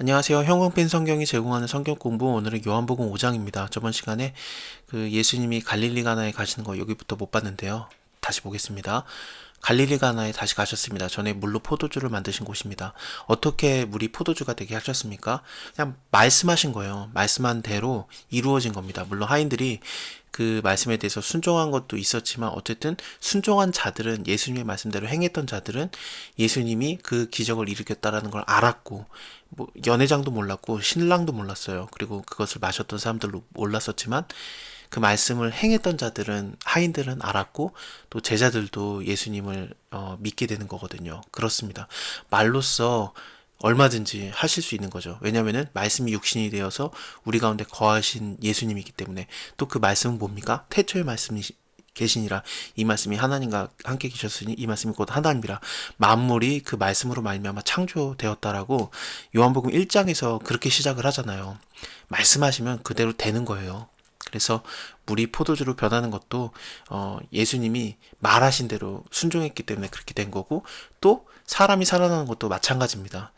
안녕하세요. 형광펜 성경이 제공하는 성경 공부 오늘은 요한복음 5장입니다. 저번 시간에 그 예수님이 갈릴리 가나에 가시는 거 여기부터 못 봤는데요. 다시 보겠습니다. 갈릴리 가나에 다시 가셨습니다. 전에 물로 포도주를 만드신 곳입니다. 어떻게 물이 포도주가 되게 하셨습니까? 그냥 말씀하신 거예요. 말씀한 대로 이루어진 겁니다. 물론 하인들이 그 말씀에 대해서 순종한 것도 있었지만 어쨌든 순종한 자들은 예수님의 말씀대로 행했던 자들은 예수님이 그 기적을 일으켰다라는 걸 알았고 뭐 연회장도 몰랐고 신랑도 몰랐어요. 그리고 그것을 마셨던 사람들도 몰랐었지만 그 말씀을 행했던 자들은 하인들은 알았고 또 제자들도 예수님을 어, 믿게 되는 거거든요. 그렇습니다. 말로써 얼마든지 하실 수 있는 거죠. 왜냐하면은 말씀이 육신이 되어서 우리 가운데 거하신 예수님이기 때문에 또 그 말씀은 뭡니까? 태초의 말씀이 계시니라 이 말씀이 하나님과 함께 계셨으니 이 말씀이 곧 하나님이라 만물이 그 말씀으로 말미암아 창조되었다라고 요한복음 1장에서 그렇게 시작을 하잖아요. 말씀하시면 그대로 되는 거예요. 그래서 물이 포도주로 변하는 것도 어, 예수님이 말하신 대로 순종했기 때문에 그렇게 된 거고 또 사람이 살아나는 것도 마찬가지입니다.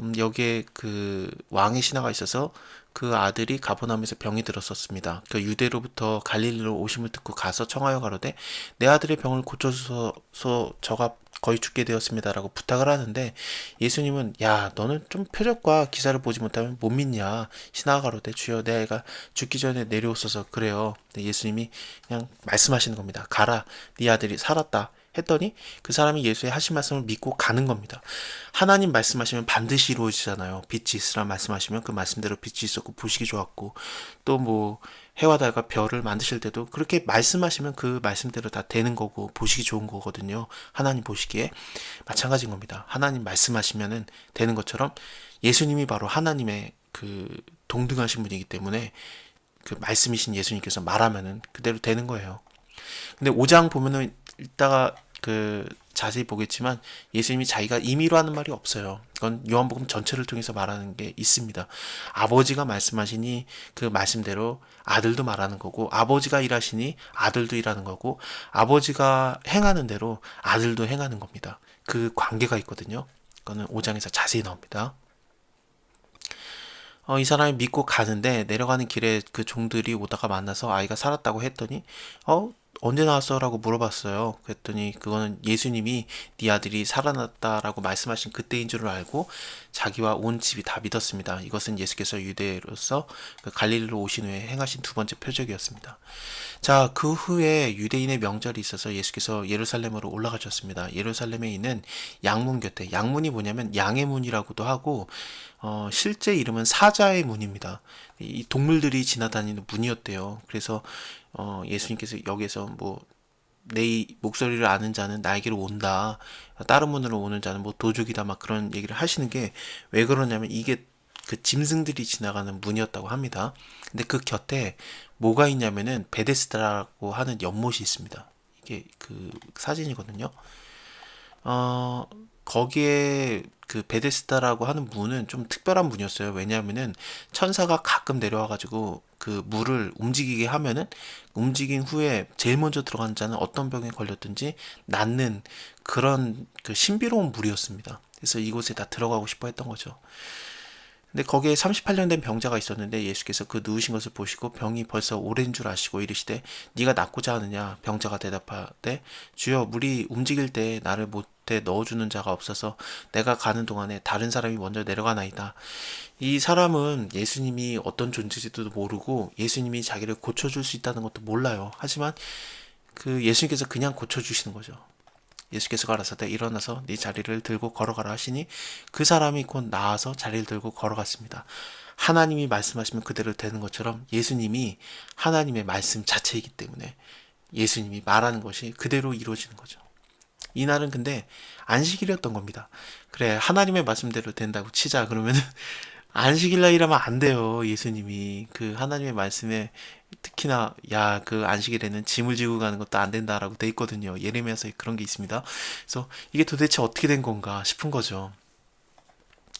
음, 여기에 그 왕의 신하가 있어서 그 아들이 가버나움에서 병이 들었었습니다. 그 유대로부터 갈릴리로 오심을 듣고 가서 청하여 가로되 내 아들의 병을 고쳐주소서 저가 거의 죽게 되었습니다라고 부탁을 하는데 예수님은 야 너는 좀 표적과 기사를 보지 못하면 못 믿냐 신하가 가로되 주여 내 아이가 죽기 전에 내려오소서 그래요. 예수님이 그냥 말씀하시는 겁니다. 가라 네 아들이 살았다. 했더니 그 사람이 예수의 하신 말씀을 믿고 가는 겁니다. 하나님 말씀하시면 반드시 이루어지잖아요. 빛이 있으라 말씀하시면 그 말씀대로 빛이 있었고 보시기 좋았고 또 뭐 해와 달과 별을 만드실 때도 그렇게 말씀하시면 그 말씀대로 다 되는 거고 보시기 좋은 거거든요. 하나님 보시기에 마찬가지인 겁니다. 하나님 말씀하시면은 되는 것처럼 예수님이 바로 하나님의 그 동등하신 분이기 때문에 그 말씀이신 예수님께서 말하면은 그대로 되는 거예요. 근데 5장 보면은 이따가 그 자세히 보겠지만 예수님이 자기가 임의로 하는 말이 없어요. 그건 요한복음 전체를 통해서 말하는 게 있습니다. 아버지가 말씀하시니 그 말씀대로 아들도 말하는 거고 아버지가 일하시니 아들도 일하는 거고 아버지가 행하는 대로 아들도 행하는 겁니다. 그 관계가 있거든요. 그거는 5장에서 자세히 나옵니다. 어, 이 사람이 믿고 가는데 내려가는 길에 그 종들이 오다가 만나서 아이가 살았다고 했더니 어 언제 나왔어라고 물어봤어요. 그랬더니 그거는 예수님이 네 아들이 살아났다라고 말씀하신 그때인 줄 알고 자기와 온 집이 다 믿었습니다. 이것은 예수께서 유대로서 그 갈릴리로 오신 후에 행하신 두 번째 표적이었습니다. 자, 그 후에 유대인의 명절이 있어서 예수께서 예루살렘으로 올라가셨습니다. 예루살렘에 있는 양문 곁에 양문이 뭐냐면 양의 문이라고도 하고 어, 실제 이름은 사자의 문입니다. 이 동물들이 지나다니는 문이었대요. 그래서 어, 예수님께서 여기서 뭐 내 목소리를 아는 자는 나에게로 온다. 다른 문으로 오는 자는 뭐 도둑이다. 막 그런 얘기를 하시는 게 왜 그러냐면 이게 그 짐승들이 지나가는 문이었다고 합니다. 근데 그 곁에 뭐가 있냐면은 베데스다라고 하는 연못이 있습니다. 이게 그 사진이거든요. 어, 거기에 그 베데스다라고 하는 문은 좀 특별한 문이었어요. 왜냐하면은 천사가 가끔 내려와가지고 그 물을 움직이게 하면은 움직인 후에 제일 먼저 들어간 자는 어떤 병에 걸렸든지 낫는 그런 그 신비로운 물이었습니다. 그래서 이곳에 다 들어가고 싶어 했던 거죠. 근데 거기에 38년 된 병자가 있었는데 예수께서 그 누우신 것을 보시고 병이 벌써 오랜 줄 아시고 이르시되 네가 낫고자 하느냐? 병자가 대답하되 주여 물이 움직일 때 나를 못해 넣어주는 자가 없어서 내가 가는 동안에 다른 사람이 먼저 내려가나이다. 이 사람은 예수님이 어떤 존재지도 모르고 예수님이 자기를 고쳐줄 수 있다는 것도 몰라요. 하지만 그 예수님께서 그냥 고쳐주시는 거죠 예수께서 가라사대 일어나서 네 자리를 들고 걸어가라 하시니 그 사람이 곧 나와서 자리를 들고 걸어갔습니다. 하나님이 말씀하시면 그대로 되는 것처럼 예수님이 하나님의 말씀 자체이기 때문에 예수님이 말하는 것이 그대로 이루어지는 거죠. 이날은 근데 안식일이었던 겁니다. 그래 하나님의 말씀대로 된다고 치자 그러면은 안식일 날 일하면 안 돼요. 예수님이 그 하나님의 말씀에 특히나 야 그 안식일에는 짐을 지고 가는 것도 안 된다라고 돼 있거든요. 예레미야서에 그런 게 있습니다. 그래서 이게 도대체 어떻게 된 건가 싶은 거죠.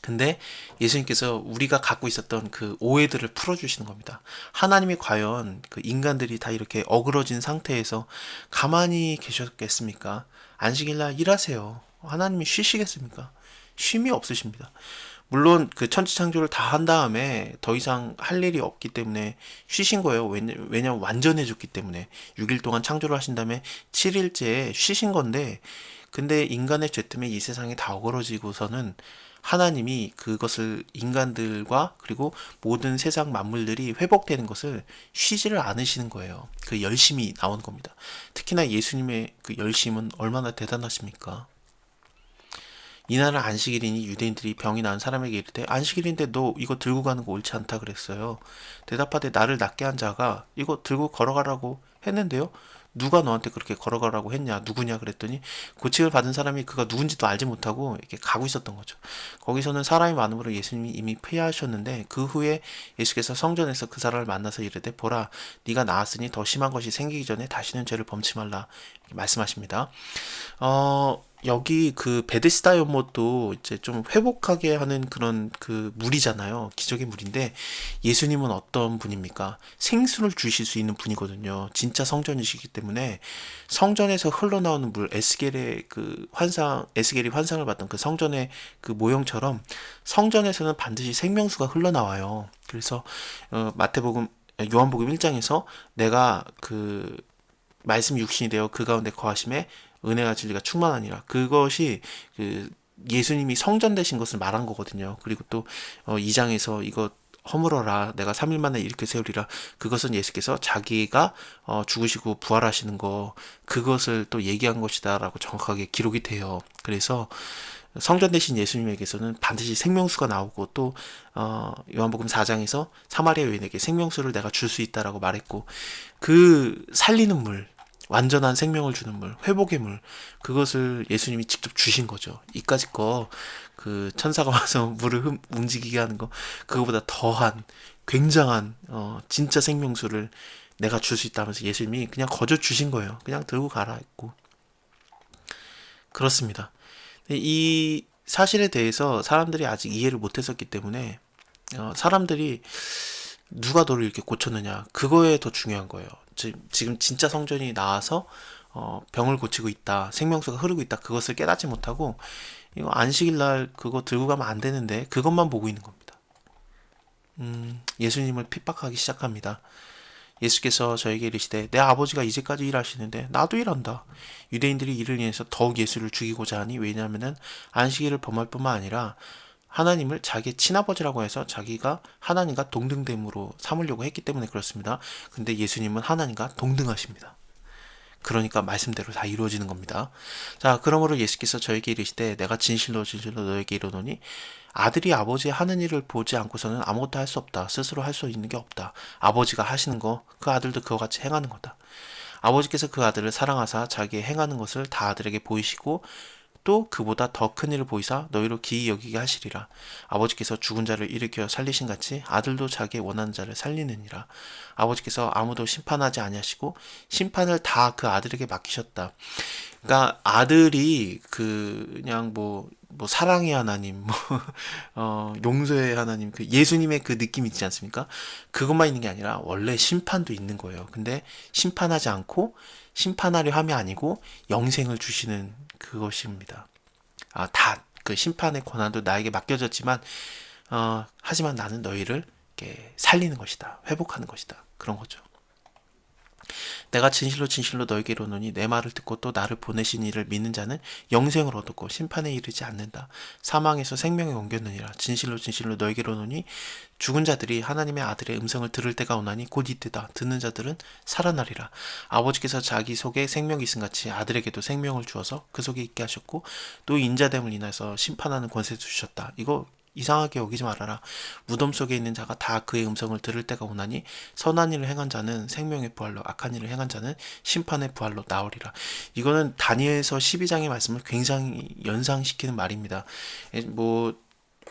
근데 예수님께서 우리가 갖고 있었던 그 오해들을 풀어주시는 겁니다. 하나님이 과연 그 인간들이 다 이렇게 어그러진 상태에서 가만히 계셨겠습니까? 안식일날 일하세요. 하나님이 쉬시겠습니까? 쉼이 없으십니다. 물론 그 천지창조를 다 한 다음에 더 이상 할 일이 없기 때문에 쉬신 거예요. 왜냐, 왜냐면 완전해졌기 때문에 6일 동안 창조를 하신 다음에 7일째에 쉬신 건데 근데 인간의 죄 때문에 이 세상이 다 어그러지고서는 하나님이 그것을 인간들과 그리고 모든 세상 만물들이 회복되는 것을 쉬지를 않으시는 거예요. 그 열심이 나오는 겁니다. 특히나 예수님의 그 열심은 얼마나 대단하십니까? 이날은 안식일이니 유대인들이 병이 난 사람에게 이르되 안식일인데 너 이거 들고 가는 거 옳지 않다 그랬어요. 대답하되 나를 낫게 한 자가 이거 들고 걸어가라고 했는데요. 누가 너한테 그렇게 걸어가라고 했냐 누구냐 그랬더니 고침을 받은 사람이 그가 누군지도 알지 못하고 이렇게 가고 있었던 거죠. 거기서는 사람이 많음으로 예수님이 이미 폐하하셨는데 그 후에 예수께서 성전에서 그 사람을 만나서 이르되 보라 네가 나았으니 더 심한 것이 생기기 전에 다시는 죄를 범치 말라 말씀하십니다. 어 여기 그 베데스다 연못도 이제 좀 회복하게 하는 그런 그 물이잖아요. 기적의 물인데 예수님은 어떤 분입니까? 생수를 주실 수 있는 분이거든요. 진짜 성전이시기 때문에 성전에서 흘러나오는 물 에스겔의 그 환상 에스겔이 환상을 봤던 그 성전의 그 모형처럼 성전에서는 반드시 생명수가 흘러나와요. 그래서 어, 마태복음 요한복음 1장에서 내가 그 말씀 육신이 되어 그 가운데 거하심에 은혜와 진리가 충만하니라. 그것이 그 예수님이 성전 되신 것을 말한 거거든요. 그리고 또 어, 2장에서 이거 허물어라 내가 3일 만에 일으켜 세우리라 그것은 예수께서 자기가 어, 죽으시고 부활하시는 거 그것을 또 얘기한 것이다라고 정확하게 기록이 돼요. 그래서 성전 대신 예수님에게서는 반드시 생명수가 나오고 또 어, 요한복음 4장에서 사마리아 여인에게 생명수를 내가 줄 수 있다라고 말했고 그 살리는 물 완전한 생명을 주는 물, 회복의 물, 그것을 예수님이 직접 주신 거죠. 이까지 거, 그, 천사가 와서 물을 흠, 움직이게 하는 거, 그거보다 더한, 굉장한, 어, 진짜 생명수를 내가 줄 수 있다면서 예수님이 그냥 거저 주신 거예요. 그냥 들고 가라 했고. 그렇습니다. 이 사실에 대해서 사람들이 아직 이해를 못 했었기 때문에, 어, 사람들이 누가 너를 이렇게 고쳤느냐, 그거에 더 중요한 거예요. 지금 진짜 성전이 나와서 어, 병을 고치고 있다, 생명수가 흐르고 있다, 그것을 깨닫지 못하고 이거 안식일 날 그거 들고 가면 안 되는데 그것만 보고 있는 겁니다. 음, 예수님을 핍박하기 시작합니다. 예수께서 저에게 이르시되 내 아버지가 이제까지 일하시는데 나도 일한다. 유대인들이 이를 인해서 더욱 예수를 죽이고자 하니 왜냐하면은 안식일을 범할 뿐만 아니라 하나님을 자기의 친아버지라고 해서 자기가 하나님과 동등됨으로 삼으려고 했기 때문에 그렇습니다. 근데 예수님은 하나님과 동등하십니다. 그러니까 말씀대로 다 이루어지는 겁니다. 자, 그러므로 예수께서 저에게 이르시되 내가 진실로 진실로 너에게 이르노니 아들이 아버지의 하는 일을 보지 않고서는 아무것도 할 수 없다. 스스로 할 수 있는 게 없다. 아버지가 하시는 거 그 아들도 그와 같이 행하는 거다. 아버지께서 그 아들을 사랑하사 자기의 행하는 것을 다 아들에게 보이시고 또 그보다 더 큰 일을 보이사 너희로 기이 여기게 하시리라. 아버지께서 죽은 자를 일으켜 살리신 같이 아들도 자기의 원하는 자를 살리느니라. 아버지께서 아무도 심판하지 아니하시고 심판을 다 그 아들에게 맡기셨다. 그러니까 아들이 그 그냥 뭐, 뭐 사랑의 하나님, 뭐 어, 용서의 하나님, 그 예수님의 그 느낌 있지 않습니까? 그것만 있는 게 아니라 원래 심판도 있는 거예요. 근데 심판하지 않고 심판하려 함이 아니고 영생을 주시는 그것입니다. 아, 다 그 심판의 권한도 나에게 맡겨졌지만 어, 하지만 나는 너희를 살리는 것이다. 회복하는 것이다. 그런 거죠. 내가 진실로 진실로 너에게 이르노니 내 말을 듣고 또 나를 보내신 이를 믿는 자는 영생을 얻었고 심판에 이르지 않는다. 사망에서 생명에 옮겼느니라. 진실로 진실로 너에게 이르노니 죽은 자들이 하나님의 아들의 음성을 들을 때가 오나니 곧 이때다. 듣는 자들은 살아나리라. 아버지께서 자기 속에 생명이 있음 같이 아들에게도 생명을 주어서 그 속에 있게 하셨고 또 인자됨을 인해서 심판하는 권세 주셨다. 이거 이상하게 여기지 말아라. 무덤 속에 있는 자가 다 그의 음성을 들을 때가 오나니 선한 일을 행한 자는 생명의 부활로 악한 일을 행한 자는 심판의 부활로 나오리라. 이거는 다니엘서 12장의 말씀을 굉장히 연상시키는 말입니다. 뭐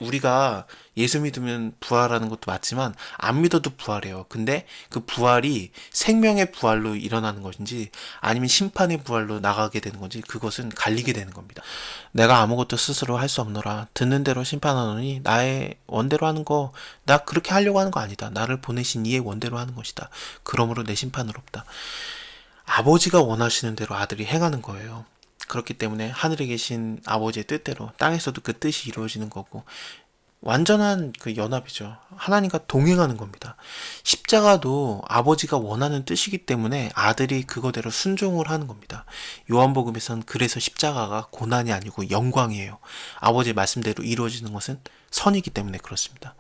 우리가 예수 믿으면 부활하는 것도 맞지만 안 믿어도 부활해요. 근데 그 부활이 생명의 부활로 일어나는 것인지 아니면 심판의 부활로 나가게 되는 건지 그것은 갈리게 되는 겁니다. 내가 아무것도 스스로 할 수 없노라. 듣는 대로 심판하노니 나의 원대로 하는 거 나 그렇게 하려고 하는 거 아니다. 나를 보내신 이의 원대로 하는 것이다. 그러므로 내 심판은 없다. 아버지가 원하시는 대로 아들이 행하는 거예요. 그렇기 때문에 하늘에 계신 아버지의 뜻대로 땅에서도 그 뜻이 이루어지는 거고 완전한 그 연합이죠. 하나님과 동행하는 겁니다. 십자가도 아버지가 원하는 뜻이기 때문에 아들이 그거대로 순종을 하는 겁니다. 요한복음에선 그래서 십자가가 고난이 아니고 영광이에요. 아버지의 말씀대로 이루어지는 것은 선이기 때문에 그렇습니다.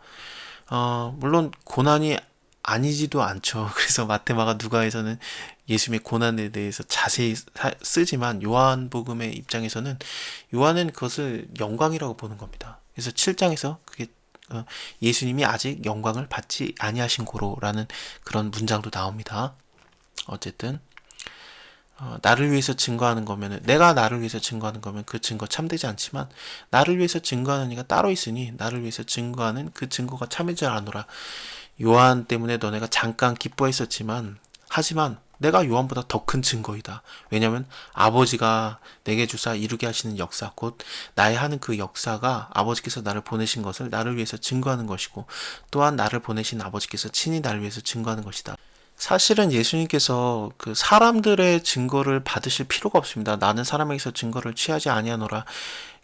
어, 물론 고난이 아니지도 않죠. 그래서 마테마가 누가에서는 예수님의 고난에 대해서 자세히 사- 쓰지만 요한복음의 입장에서는 요한은 그것을 영광이라고 보는 겁니다. 그래서 7장에서 그게 어, 예수님이 아직 영광을 받지 아니하신 고로라는 그런 문장도 나옵니다. 어쨌든 어, 나를 위해서 증거하는 거면은 내가 나를 위해서 증거하는 거면 그 증거 참되지 않지만 나를 위해서 증거하는 이가 따로 있으니 나를 위해서 증거하는 그 증거가 참이지 않노라. 요한 때문에 너네가 잠깐 기뻐했었지만 하지만 내가 요한보다 더 큰 증거이다. 왜냐하면 아버지가 내게 주사 이루게 하시는 역사 곧 나의 하는 그 역사가 아버지께서 나를 보내신 것을 나를 위해서 증거하는 것이고 또한 나를 보내신 아버지께서 친히 나를 위해서 증거하는 것이다. 사실은 예수님께서 그 사람들의 증거를 받으실 필요가 없습니다. 나는 사람에게서 증거를 취하지 아니하노라.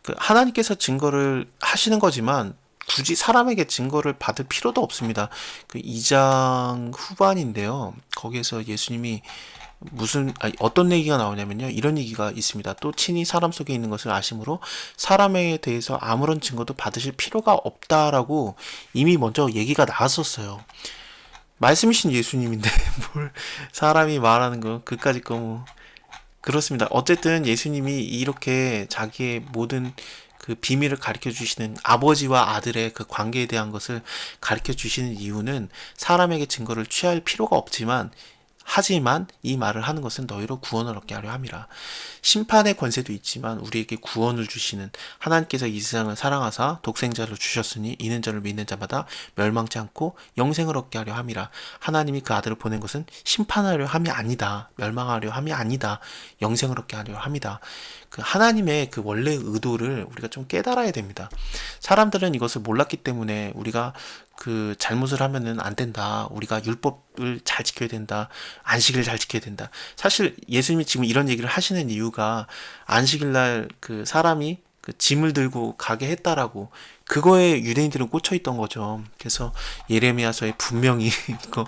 그 하나님께서 증거를 하시는 거지만 굳이 사람에게 증거를 받을 필요도 없습니다. 그 2장 후반인데요. 거기에서 예수님이 무슨 아니, 어떤 얘기가 나오냐면요. 이런 얘기가 있습니다. 또 친히 사람 속에 있는 것을 아심으로 사람에 대해서 아무런 증거도 받으실 필요가 없다라고 이미 먼저 얘기가 나왔었어요. 말씀이신 예수님인데 뭘 사람이 말하는 거 그까짓 거뭐 그렇습니다. 어쨌든 예수님이 이렇게 자기의 모든 그 비밀을 가르쳐 주시는 아버지와 아들의 그 관계에 대한 것을 가르쳐 주시는 이유는 사람에게 증거를 취할 필요가 없지만 하지만 이 말을 하는 것은 너희로 구원을 얻게 하려 함이라. 심판의 권세도 있지만 우리에게 구원을 주시는 하나님께서 이 세상을 사랑하사 독생자를 주셨으니 이는 저를 믿는 자마다 멸망치 않고 영생을 얻게 하려 함이라. 하나님이 그 아들을 보낸 것은 심판하려 함이 아니다. 멸망하려 함이 아니다. 영생을 얻게 하려 함이다. 그 하나님의 그 원래 의도를 우리가 좀 깨달아야 됩니다. 사람들은 이것을 몰랐기 때문에 우리가 그 잘못을 하면은 안 된다. 우리가 율법을 잘 지켜야 된다. 안식을 잘 지켜야 된다. 사실 예수님이 지금 이런 얘기를 하시는 이유가 안식일 날 그 사람이 그 짐을 들고 가게 했다라고 그거에 유대인들은 꽂혀 있던 거죠. 그래서 예레미야서에 분명히 이거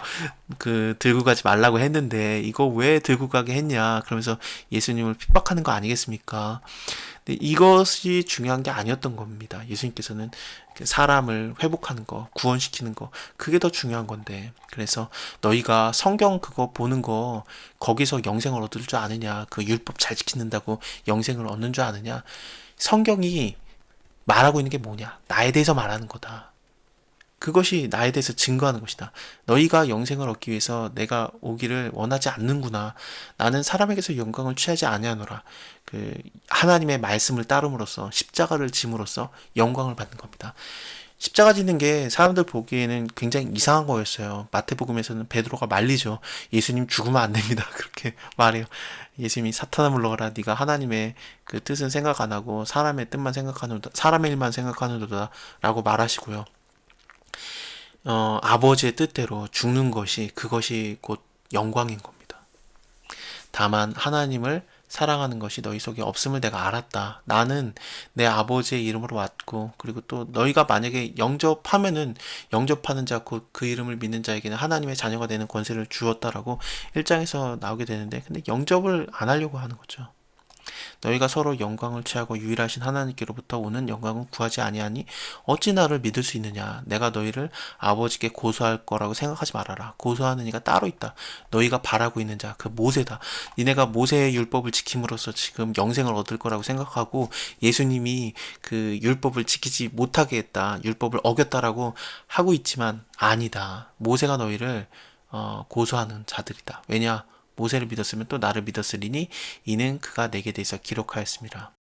그 들고 가지 말라고 했는데 이거 왜 들고 가게 했냐 그러면서 예수님을 핍박하는 거 아니겠습니까? 근데 이것이 중요한 게 아니었던 겁니다. 예수님께서는 그 사람을 회복하는 거, 구원시키는 거, 그게 더 중요한 건데. 그래서 너희가 성경 그거 보는 거, 거기서 영생을 얻을 줄 아느냐, 그 율법 잘 지키는다고 영생을 얻는 줄 아느냐. 성경이 말하고 있는 게 뭐냐? 나에 대해서 말하는 거다. 그것이 나에 대해서 증거하는 것이다. 너희가 영생을 얻기 위해서 내가 오기를 원하지 않는구나. 나는 사람에게서 영광을 취하지 아니하노라. 그 하나님의 말씀을 따름으로써 십자가를 짐으로써 영광을 받는 겁니다. 십자가 지는 게 사람들 보기에는 굉장히 이상한 거였어요. 마태복음에서는 베드로가 말리죠. 예수님 죽으면 안 됩니다. 그렇게 말해요. 예수님이 사탄아 물러가라. 네가 하나님의 그 뜻은 생각 안 하고 사람의 뜻만 생각하는다. 사람의 일만 생각하는도다라고 말하시고요. 어, 아버지의 뜻대로 죽는 것이 그것이 곧 영광인 겁니다. 다만 하나님을 사랑하는 것이 너희 속에 없음을 내가 알았다. 나는 내 아버지의 이름으로 왔고 그리고 또 너희가 만약에 영접하면은 영접하는 자 곧 그 이름을 믿는 자에게는 하나님의 자녀가 되는 권세를 주었다라고 1장에서 나오게 되는데 근데 영접을 안 하려고 하는 거죠. 너희가 서로 영광을 취하고 유일하신 하나님께로부터 오는 영광을 구하지 아니하니 어찌 나를 믿을 수 있느냐? 내가 너희를 아버지께 고소할 거라고 생각하지 말아라. 고소하는 이가 따로 있다. 너희가 바라고 있는 자 그 모세다. 니네가 모세의 율법을 지킴으로써 지금 영생을 얻을 거라고 생각하고 예수님이 그 율법을 지키지 못하게 했다 율법을 어겼다라고 하고 있지만 아니다. 모세가 너희를 어, 고소하는 자들이다. 왜냐 모세를 믿었으면 또 나를 믿었으리니 이는 그가 내게 대해서 기록하였습니다.